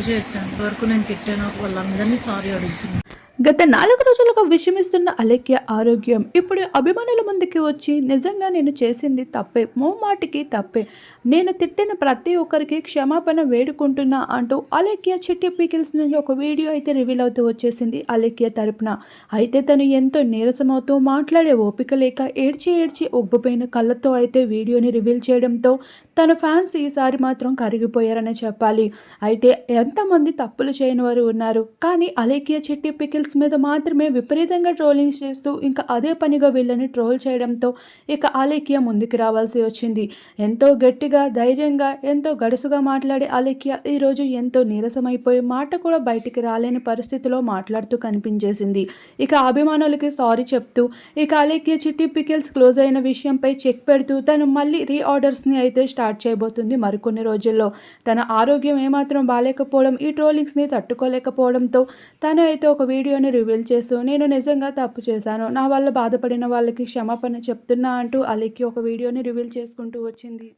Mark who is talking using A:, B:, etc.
A: తప్పు చేశాను. వరకు నేను తిట్టాను. వాళ్ళందరినీ సారీ అడుగుతున్నాను.
B: గత నాలుగు రోజులుగా విషమిస్తున్న అలేఖ్య ఆరోగ్యం ఇప్పుడు అభిమానుల ముందుకి వచ్చి నిజంగా నేను చేసింది తప్పే మోమాటికి తప్పే. నేను తిట్టిన ప్రతి ఒక్కరికి క్షమాపణ వేడుకుంటున్నా అంటూ అలేఖ్య చిట్టి పీకిల్స్ నుంచి ఒక వీడియో అయితే రివీల్ అవుతూ వచ్చేసింది అలేఖ్య తరపున. అయితే తను ఎంతో నీరసమవుతూ మాట్లాడే ఓపిక లేక ఏడ్చి ఏడ్చి ఉబ్బిపోయిన కళ్ళతో అయితే వీడియోని రివీల్ చేయడంతో తన ఫ్యాన్స్ ఈసారి మాత్రం కరిగిపోయారనే చెప్పాలి. అయితే ఎంతమంది తప్పులు చేయని వారు ఉన్నారు. కానీ అలేఖ్య చిట్టి పికిల్స్ మీద మాత్రమే విపరీతంగా ట్రోలింగ్స్ చేస్తూ ఇంకా అదే పనిగా వీళ్ళని ట్రోల్ చేయడంతో ఇక అలేఖ్య ముందుకు రావాల్సి వచ్చింది. ఎంతో గట్టిగా ధైర్యంగా ఎంతో గడుసుగా మాట్లాడే అలేఖ్య ఈరోజు ఎంతో నీరసమైపోయి మాట కూడా బయటికి రాలేని పరిస్థితిలో మాట్లాడుతూ కనిపించేసింది. ఇక అభిమానులకి సారీ చెప్తూ ఇక అలేఖ్య చిట్టి పికిల్స్ క్లోజ్ అయిన విషయంపై చెక్ పెడుతూ తను మళ్ళీ రీఆర్డర్స్ని అయితే స్టార్ట్ చేయబోతుంది మరికొన్ని రోజుల్లో. తన ఆరోగ్యం ఏమాత్రం బాగాలేకపోవడం ఈ ట్రోలింగ్స్ని తట్టుకోలేకపోవడంతో తను అయితే ఒక వీడియో వీడియోని రివీల్ చేస్తూ నేను నిజంగా తప్పు చేశాను. నా వల్ల బాధపడిన వాళ్ళకి క్షమాపణ చెప్తున్నా అంటూ అలీకి ఒక వీడియోని రివీల్ చేసుకుంటూ వచ్చింది.